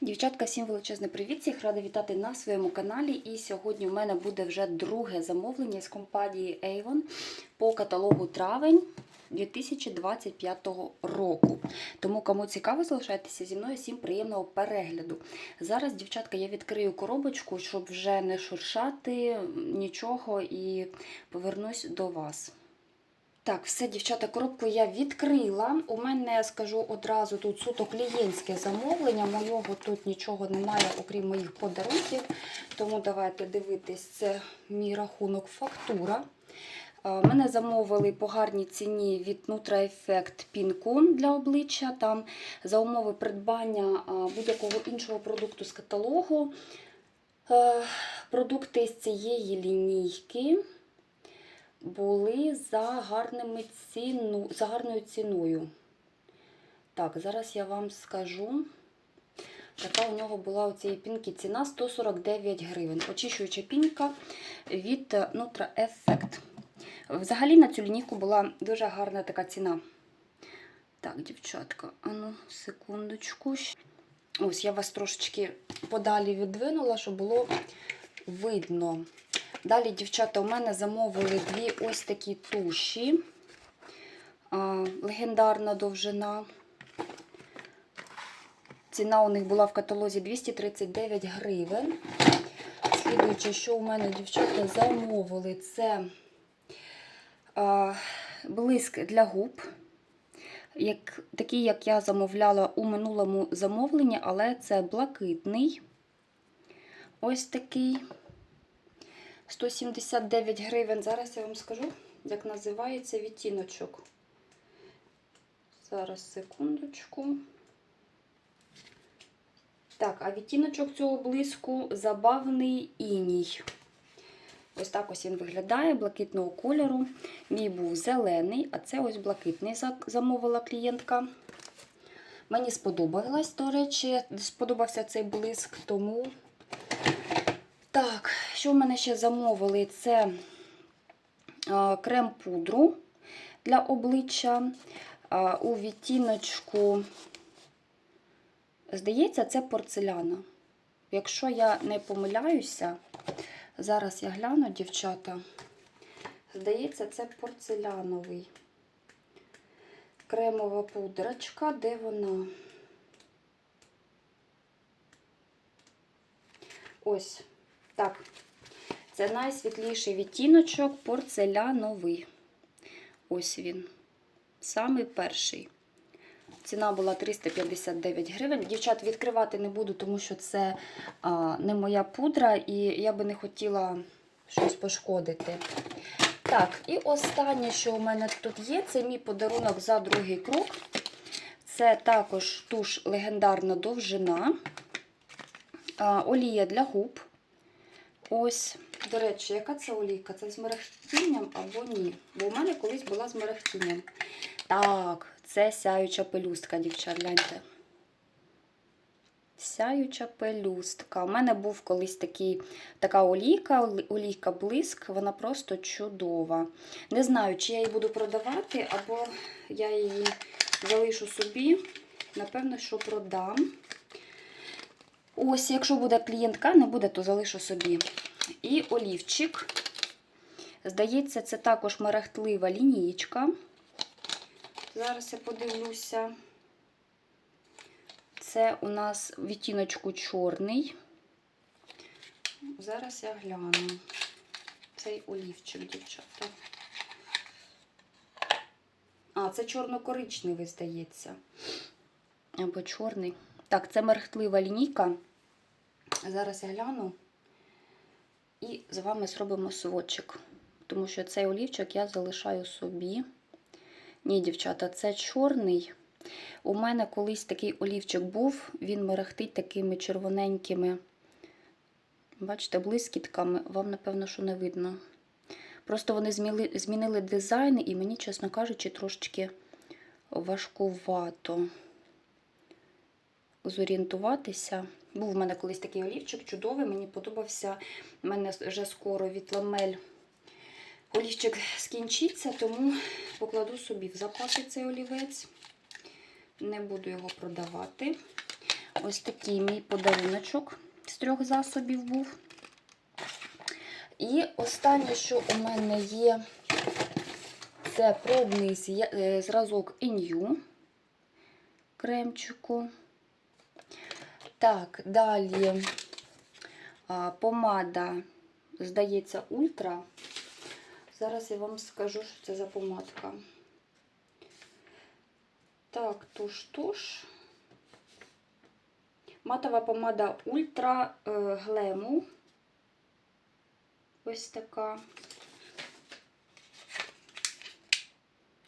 Дівчатка, всім величезний привіт! Всіх рада вітати на своєму каналі. І сьогодні у мене буде вже друге замовлення з компанії Avon по каталогу травень 2025 року. Тому, кому цікаво, залишайтеся зі мною. Всім приємного перегляду. Зараз, дівчатка, я відкрию коробочку, щоб вже не шуршати нічого і повернусь до вас. Так, все, дівчата, коробку я відкрила. У мене, скажу одразу, тут суто клієнтське замовлення. Моєго тут нічого немає, окрім моїх подарунків. Тому давайте дивитись, це мій рахунок фактура. Е, Мене замовили по гарній ціні від Nutra Effect Pin-Con для обличчя. Там за умови придбання е, будь-якого іншого продукту з каталогу. Е, Продукти з цієї лінійки були за, гарними ціну, за гарною ціною. Так, зараз я вам скажу. Така у нього була у цієї пінки ціна 149 гривень. Очищуюча пінка від Nutra Effect. Взагалі на цю лінійку була дуже гарна така ціна. Так, дівчатка, ану, секундочку. Ось я вас трошечки подалі відвинула, щоб було видно. Далі, дівчата, у мене замовили дві ось такі туші. Легендарна довжина. Ціна у них була в каталозі 239 гривень. Слідуючи, що у мене, дівчата, замовили, це блиск для губ. Як, Такий, як я замовляла у минулому замовленні, але це блакитний. Ось такий. 179 гривень. Зараз я вам скажу, як називається відтіночок. Зараз, секундочку. Так, а відтіночок цього блиску забавний іній. Ось так ось він виглядає, блакитного кольору. Мій був зелений, а це ось блакитний замовила клієнтка. Мені сподобалось, до речі, сподобався цей блиск, тому. Так, що в мене ще замовили? Це крем-пудру для обличчя у відтіночку, здається, це порцеляна. Якщо я не помиляюся, зараз я гляну, дівчата, здається, це порцеляновий. Кремова пудрочка, де вона? Ось. Так, це найсвітліший відтіночок порцеляновий. Ось він. Самий перший. Ціна була 359 гривень. Дівчат, відкривати не буду, тому що це а, не моя пудра, і я би не хотіла щось пошкодити. Так, і останнє, що у мене тут є, це мій подарунок за другий крок. Це також туш легендарна довжина, а, олія для губ. Ось, до речі, яка це олійка? Це з мерехтінням або ні? Бо у мене колись була з мерехтінням. Так, це сяюча пелюстка, дівчат, гляньте. Сяюча пелюстка. У мене був колись такий, така олійка, олійка блиск, вона просто чудова. Не знаю, чи я її буду продавати, або я її залишу собі. Напевно, що продам. Ось, якщо буде клієнтка, не буде, то залишу собі. І олівчик. Здається, це також мерехтлива лінієчка. Зараз я подивлюся. Це у нас відтіночку чорний. Зараз я гляну цей олівчик, дівчата. А, це чорно-коричневий, здається. Або чорний. Так, це мерехтлива лінійка. Зараз я гляну і з вами зробимо сводчик. Тому що цей олівчик я залишаю собі. Ні, дівчата, це чорний. У мене колись такий олівчик був, він мерехтить такими червоненькими, бачите, блискітками. Вам, напевно, що не видно. Просто вони зміли, змінили дизайн, і мені, чесно кажучи, трошечки важкувато зорієнтуватися. Був в мене колись такий олівчик, чудовий, мені подобався. У мене вже скоро від ламель олівчик скінчиться, тому покладу собі в запаси цей олівець. Не буду його продавати. Ось такий мій подаруночок з трьох засобів був. І останнє, що у мене є, це пробний е, зразок Ін'ю кремчику. Так, далі помада, здається, ультра. Зараз я вам скажу, що це за помадка. Так, туш-туш. Матова помада Ультра е, Глему. Ось така.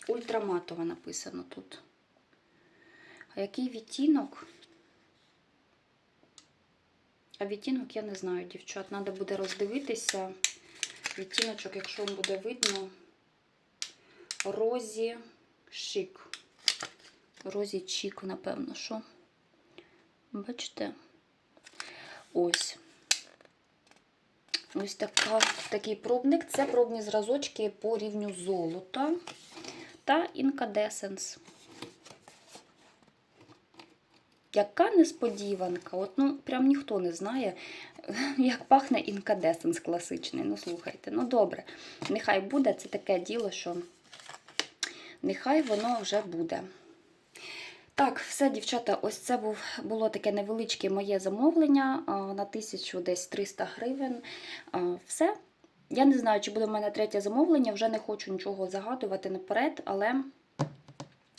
Ультраматова написано тут. А який відтінок? А відтінок я не знаю, дівчат. Треба буде роздивитися. Відтіночок, якщо вам буде видно, розі шик. Розі чік, напевно, що. Бачите? Ось. Ось така, такий пробник. Це пробні зразочки по рівню золота та інкадесенс. Яка несподіванка. От, ну, прям ніхто не знає, як пахне інкадесенс класичний. Ну, слухайте, ну добре, нехай буде. Це таке діло, що нехай воно вже буде. Так, все, дівчата, ось це був, було таке невеличке моє замовлення на 1000 десь 300 гривень. Все. Я не знаю, чи буде в мене третє замовлення, вже не хочу нічого загадувати наперед, але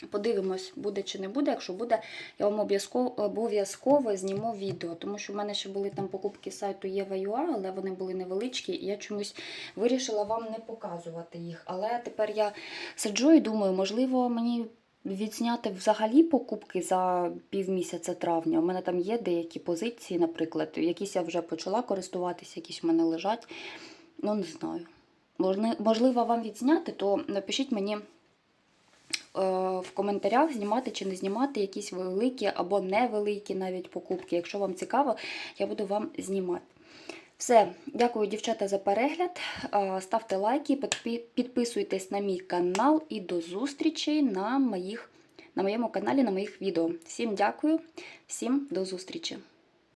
подивимось, буде чи не буде. Якщо буде, я вам обов'язково обов'язково зніму відео, тому що в мене ще були там покупки сайту Єва.ua, але вони були невеличкі, і я чомусь вирішила вам не показувати їх. Але тепер я сиджу і думаю, можливо, мені відзняти взагалі покупки за півмісяця травня. У мене там є деякі позиції, наприклад, якісь я вже почала користуватися, якісь в мене лежать. Ну, не знаю. Можливо, вам відзняти, то напишіть мені в коментарях, знімати чи не знімати якісь великі або невеликі навіть покупки. Якщо вам цікаво, я буду вам знімати. Все, дякую, дівчата, за перегляд. Е, Ставте лайки, підписуйтесь на мій канал і до зустрічі на, моїх, на моєму каналі, на моїх відео. Всім дякую, всім до зустрічі!